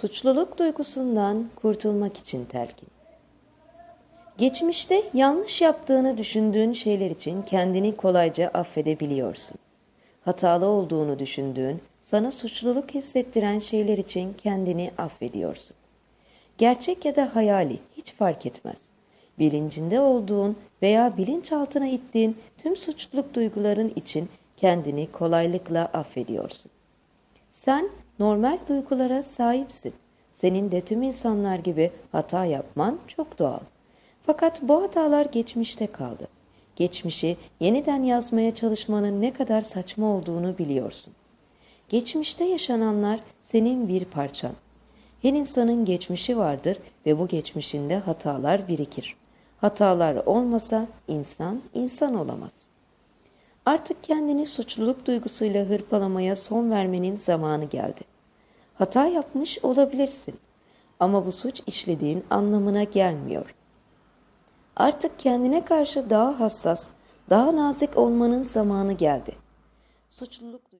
Suçluluk duygusundan kurtulmak için telkin. Geçmişte yanlış yaptığını düşündüğün şeyler için kendini kolayca affedebiliyorsun. Hatalı olduğunu düşündüğün, sana suçluluk hissettiren şeyler için kendini affediyorsun. Gerçek ya da hayali hiç fark etmez. Bilincinde olduğun veya bilinçaltına ittiğin tüm suçluluk duyguların için kendini kolaylıkla affediyorsun. Sen normal duygulara sahipsin. Senin de tüm insanlar gibi hata yapman çok doğal. Fakat bu hatalar geçmişte kaldı. Geçmişi yeniden yazmaya çalışmanın ne kadar saçma olduğunu biliyorsun. Geçmişte yaşananlar senin bir parçan. Her insanın geçmişi vardır ve bu geçmişinde hatalar birikir. Hatalar olmasa insan insan olamaz. Artık kendini suçluluk duygusuyla hırpalamaya son vermenin zamanı geldi. Hata yapmış olabilirsin ama bu suç işlediğin anlamına gelmiyor. Artık kendine karşı daha hassas, daha nazik olmanın zamanı geldi. Suçluluk